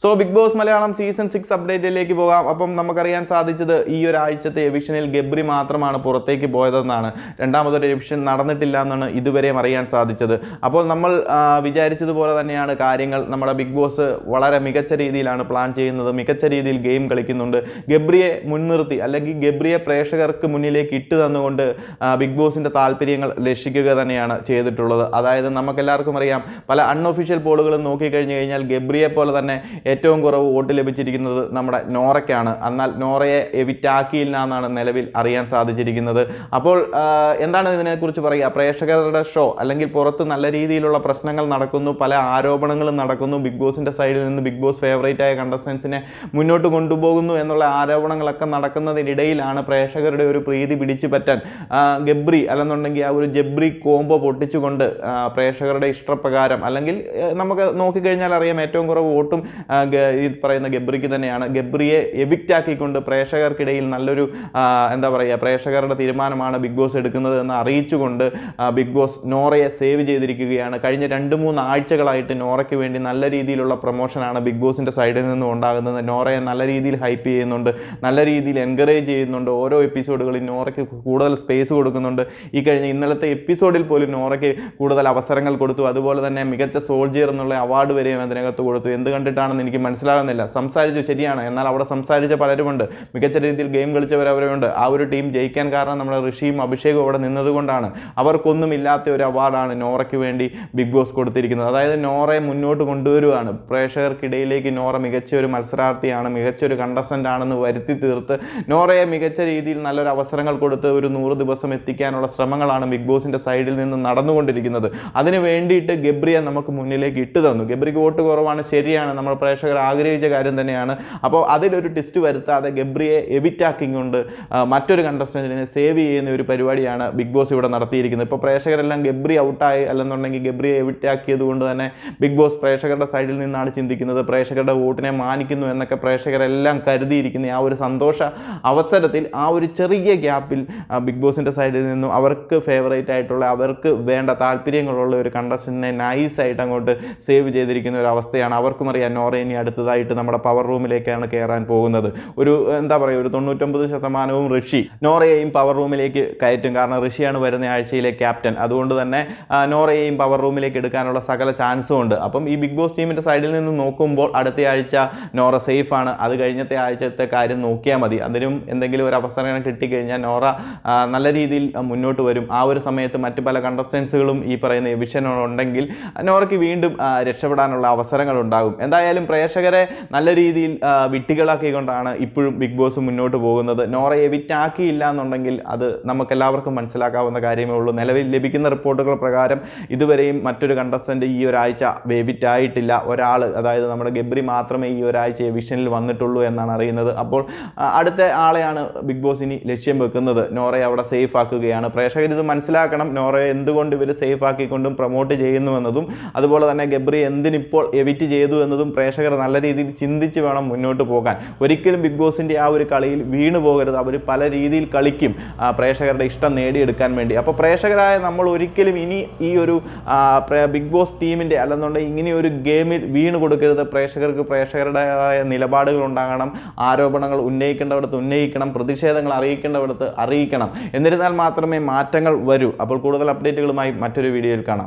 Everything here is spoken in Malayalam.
So big boss Malayalam season six അപ്ഡേറ്റിലേക്ക് പോകാം. അപ്പം നമുക്കറിയാൻ സാധിച്ചത് ഈ ഒരാഴ്ചത്തെ എവിഷനിൽ ഗബ്രി മാത്രമാണ് പുറത്തേക്ക് പോയതെന്നാണ്. രണ്ടാമതൊരു എവിഷൻ നടന്നിട്ടില്ല എന്നാണ് ഇതുവരെയും അറിയാൻ സാധിച്ചത്. അപ്പോൾ നമ്മൾ വിചാരിച്ചതുപോലെ തന്നെയാണ് കാര്യങ്ങൾ. നമ്മുടെ ബിഗ് ബോസ് വളരെ മികച്ച രീതിയിലാണ് പ്ലാൻ ചെയ്യുന്നത്. മികച്ച രീതിയിൽ ഗെയിം കളിക്കുന്നുണ്ട്. ഗബ്രിയെ മുൻനിർത്തി അല്ലെങ്കിൽ ഗബ്രിയെ പ്രേക്ഷകർക്ക് മുന്നിലേക്ക് ഇട്ട് തന്നുകൊണ്ട് ബിഗ് ബോസിന്റെ താല്പര്യങ്ങൾ രക്ഷിക്കുക തന്നെയാണ് ചെയ്തിട്ടുള്ളത്. അതായത് നമുക്കെല്ലാവർക്കും അറിയാം പല അൺഒഫീഷ്യൽ പോളുകളും നോക്കിക്കഴിഞ്ഞ് കഴിഞ്ഞാൽ ഗബ്രിയെ പോലെ തന്നെ ഏറ്റവും കുറവ് വോട്ട് ലഭിച്ചിരിക്കുന്നത് നമ്മുടെ നോറയ്ക്കാണ്. എന്നാൽ നോറയെ എവിറ്റാക്കിയില്ല എന്നാണ് നിലവിൽ അറിയാൻ സാധിച്ചിരിക്കുന്നത്. അപ്പോൾ എന്താണ് ഇതിനെക്കുറിച്ച് പറയുക? പ്രേക്ഷകരുടെ ഷോ അല്ലെങ്കിൽ പുറത്ത് നല്ല രീതിയിലുള്ള പ്രശ്നങ്ങൾ നടക്കുന്നു പല ആരോപണങ്ങളും നടക്കുന്നു ബിഗ് ബോസിന്റെ സൈഡിൽ നിന്ന് ബിഗ് ബോസ് ഫേവറേറ്റ് ആയ കണ്ടസ്റ്റൻസിനെ മുന്നോട്ട് കൊണ്ടുപോകുന്നു എന്നുള്ള ആരോപണങ്ങളൊക്കെ നടക്കുന്നതിനിടയിലാണ് പ്രേക്ഷകരുടെ ഒരു പ്രീതി പിടിച്ചു പറ്റാൻ. ഗബ്രി അല്ലെന്നുണ്ടെങ്കിൽ ആ ഒരു ജബ്രി കോംബോ പൊട്ടിച്ചുകൊണ്ട് പ്രേക്ഷകരുടെ ഇഷ്ടപ്രകാരം അല്ലെങ്കിൽ നമുക്ക് നോക്കിക്കഴിഞ്ഞാൽ അറിയാം ഏറ്റവും കുറവ് വോട്ടും ഈ പറയുന്ന ഗബ്രിക്ക് തന്നെയാണ്. ഗബ്രിയെ എവിക്റ്റ് ആക്കിക്കൊണ്ട് പ്രേക്ഷകർക്കിടയിൽ നല്ലൊരു എന്താ പറയുക പ്രേക്ഷകരുടെ തീരുമാനമാണ് ബിഗ് ബോസ് എടുക്കുന്നത് എന്ന് അറിയിച്ചുകൊണ്ട് ബിഗ് ബോസ് നോറയെ സേവ് ചെയ്തിരിക്കുകയാണ്. കഴിഞ്ഞ രണ്ട് മൂന്ന് ആഴ്ചകളായിട്ട് നോറയ്ക്ക് വേണ്ടി നല്ല രീതിയിലുള്ള പ്രൊമോഷനാണ് ബിഗ് ബോസിന്റെ സൈഡിൽ നിന്നും ഉണ്ടാകുന്നത്. നോറയെ നല്ല രീതിയിൽ ഹൈപ്പ് ചെയ്യുന്നുണ്ട് നല്ല രീതിയിൽ എൻകറേജ് ചെയ്യുന്നുണ്ട്. ഓരോ എപ്പിസോഡുകളിൽ നോറയ്ക്ക് കൂടുതൽ സ്പേസ് കൊടുക്കുന്നുണ്ട്. ഈ കഴിഞ്ഞ ഇന്നലത്തെ എപ്പിസോഡിൽ പോലും നോറയ്ക്ക് കൂടുതൽ അവസരങ്ങൾ കൊടുത്തു. അതുപോലെ തന്നെ മികച്ച സോൾജിയർ എന്നുള്ള അവാർഡ് വരെയും അതിനകത്ത് കൊടുത്തു. എന്ത് എനിക്ക് മനസ്സിലാകുന്നില്ല. സംസാരിച്ചു ശരിയാണ്. എന്നാൽ അവിടെ സംസാരിച്ച പലരുമുണ്ട്. മികച്ച രീതിയിൽ ഗെയിം കളിച്ചവർ അവരുണ്ട് ആ ഒരു ടീം ജയിക്കാൻ കാരണം നമ്മുടെ ഋഷിയും അഭിഷേകും അവിടെ നിന്നതുകൊണ്ടാണ്. അവർക്കൊന്നും ഇല്ലാത്ത ഒരു അവാർഡാണ് നോറയ്ക്ക് വേണ്ടി ബിഗ് ബോസ് കൊടുത്തിരിക്കുന്നത്. അതായത് നോറയെ മുന്നോട്ട് കൊണ്ടുവരുവാണ്. പ്രേക്ഷകർക്കിടയിലേക്ക് നോറ മികച്ച ഒരു മത്സരാർത്ഥിയാണ് മികച്ച ഒരു കണ്ടസ്റ്റന്റ് ആണെന്ന് വരുത്തി തീർത്ത് നോറയെ മികച്ച രീതിയിൽ നല്ലൊരു അവസരങ്ങൾ കൊടുത്ത് ഒരു നൂറ് ദിവസം എത്തിക്കാനുള്ള ശ്രമങ്ങളാണ് ബിഗ് ബോസിന്റെ സൈഡിൽ നിന്ന് നടന്നുകൊണ്ടിരിക്കുന്നത്. അതിന് വേണ്ടിയിട്ട് ഗബ്രിയെ നമുക്ക് മുന്നിലേക്ക് ഇട്ട് തന്നു. ഗബ്രിക്ക് വോട്ട് കുറവാണ്. ശരിയാണ്. നമ്മൾ പ്രേക്ഷകർ ആഗ്രഹിച്ച കാര്യം തന്നെയാണ്. അപ്പോൾ അതിലൊരു ട്വിസ്റ്റ് വരുത്താതെ ഗബ്രിയെ എബിറ്റാക്കിങ് കൊണ്ട് മറ്റൊരു കണ്ടസ്റ്റന്റിനെ സേവ് ചെയ്യുന്ന ഒരു പരിപാടിയാണ് ബിഗ് ബോസ് ഇവിടെ നടത്തിയിരിക്കുന്നത്. ഇപ്പോൾ പ്രേക്ഷകരെല്ലാം ഗബ്രി ഔട്ടായി അല്ലെന്നുണ്ടെങ്കിൽ ഗബ്രിയെ എവിറ്റാക്കിയത് കൊണ്ട് തന്നെ ബിഗ് ബോസ് പ്രേക്ഷകരുടെ സൈഡിൽ നിന്നാണ് ചിന്തിക്കുന്നത്. പ്രേക്ഷകരുടെ വോട്ടിനെ മാനിക്കുന്നു എന്നൊക്കെ പ്രേക്ഷകരെല്ലാം കരുതിയിരിക്കുന്ന ആ ഒരു സന്തോഷ അവസരത്തിൽ ആ ഒരു ചെറിയ ഗ്യാപ്പിൽ ബിഗ് ബോസിന്റെ സൈഡിൽ നിന്നും അവർക്ക് ഫേവറേറ്റ് ആയിട്ടുള്ള അവർക്ക് വേണ്ട താല്പര്യങ്ങളുള്ള ഒരു കണ്ടസ്റ്റന്റിനെ നൈസായിട്ട് അങ്ങോട്ട് സേവ് ചെയ്തിരിക്കുന്ന ഒരു അവസ്ഥയാണ്. അവർക്കും അറിയാം നോറ ഇനി അടുത്തതായിട്ട് നമ്മുടെ പവർ റൂമിലേക്കാണ് കയറാൻ പോകുന്നത്. ഒരു എന്താ പറയുക ഒരു തൊണ്ണൂറ്റൊമ്പത് ശതമാനവും ഋഷി നോറയെയും പവർ റൂമിലേക്ക് കയറ്റും. കാരണം ഋഷിയാണ് വരുന്ന ആഴ്ചയിലെ ക്യാപ്റ്റൻ അതുകൊണ്ട് തന്നെ നോറയെയും പവർ റൂമിലേക്ക് എടുക്കാനുള്ള സകല ചാൻസും ഉണ്ട്. അപ്പം ഈ ബിഗ് ബോസ് ടീമിന്റെ സൈഡിൽ നിന്ന് നോക്കുമ്പോൾ അടുത്ത ആഴ്ച നോറ സേഫാണ് അത് കഴിഞ്ഞത്തെ ആഴ്ചത്തെ കാര്യം നോക്കിയാൽ മതി. അതിനും എന്തെങ്കിലും ഒരു അവസരം കിട്ടിക്കഴിഞ്ഞാൽ നോറ നല്ല രീതിയിൽ മുന്നോട്ട് വരും. ആ ഒരു സമയത്ത് മറ്റ് പല കണ്ടസ്റ്റൻസുകളും ഈ പറയുന്ന എവിഷൻ ഉണ്ടെങ്കിൽ നോറയ്ക്ക് വീണ്ടും രക്ഷപ്പെടാനുള്ള അവസരങ്ങളുണ്ടാകും എന്തായാലും പ്രേക്ഷകരെ നല്ല രീതിയിൽ വിട്ടികളാക്കിക്കൊണ്ടാണ് ഇപ്പോഴും ബിഗ് ബോസ് മുന്നോട്ട് പോകുന്നത്. നോറയെ വിറ്റാക്കിയില്ല എന്നുണ്ടെങ്കിൽ അത് നമുക്കെല്ലാവർക്കും മനസ്സിലാക്കാവുന്ന കാര്യമേ ഉള്ളൂ. നിലവിൽ ലഭിക്കുന്ന റിപ്പോർട്ടുകൾ പ്രകാരം ഇതുവരെയും മറ്റൊരു കണ്ടസ്റ്റന്റ് ഈ ഒരാഴ്ച വേവിറ്റായിട്ടില്ല. ഒരാൾ അതായത് നമ്മുടെ ഗബ്രി മാത്രമേ ഈ ഒരാഴ്ച എവിഷനിൽ വന്നിട്ടുള്ളൂ എന്നാണ് അറിയുന്നത്. അപ്പോൾ അടുത്ത ആളെയാണ് ബിഗ് ബോസ് ഇനി ലക്ഷ്യം വെക്കുന്നത്. നോറയെ അവിടെ സേഫ് ആക്കുകയാണ്. പ്രേക്ഷകർ ഇത് മനസ്സിലാക്കണം. നോറയെ എന്തുകൊണ്ട് ഇവർ സേഫ് ആക്കിക്കൊണ്ടും പ്രൊമോട്ട് ചെയ്യുന്നുവെന്നതും അതുപോലെ തന്നെ ഗബ്രി എന്തിനിപ്പോൾ എവിറ്റ് ചെയ്തു എന്നതും പ്രേക്ഷകർ നല്ല രീതിയിൽ ചിന്തിച്ച് വേണം മുന്നോട്ട് പോകാൻ. ഒരിക്കലും ബിഗ് ബോസിന്റെ ആ ഒരു കളിയിൽ വീണു പോകരുത്. അവർ പല രീതിയിൽ കളിക്കും പ്രേക്ഷകരുടെ ഇഷ്ടം നേടിയെടുക്കാൻ വേണ്ടി. അപ്പോൾ പ്രേക്ഷകരായ നമ്മൾ ഒരിക്കലും ഇനി ഈ ഒരു ബിഗ് ബോസ് ടീമിന്റെ അല്ലെന്നുണ്ടെങ്കിൽ ഇങ്ങനെ ഒരു ഗെയിമിൽ വീണ് കൊടുക്കരുത്. പ്രേക്ഷകർക്ക് പ്രേക്ഷകരുടേതായ നിലപാടുകൾ ഉണ്ടാകണം. ആരോപണങ്ങൾ ഉന്നയിക്കേണ്ടവിടത്ത് ഉന്നയിക്കണം. പ്രതിഷേധങ്ങൾ അറിയിക്കേണ്ടവിടത്ത് അറിയിക്കണം. എന്നിരുന്നാൽ മാത്രമേ മാറ്റങ്ങൾ വരൂ. അപ്പോൾ കൂടുതൽ അപ്ഡേറ്റുകളുമായി മറ്റൊരു വീഡിയോയിൽ കാണാം.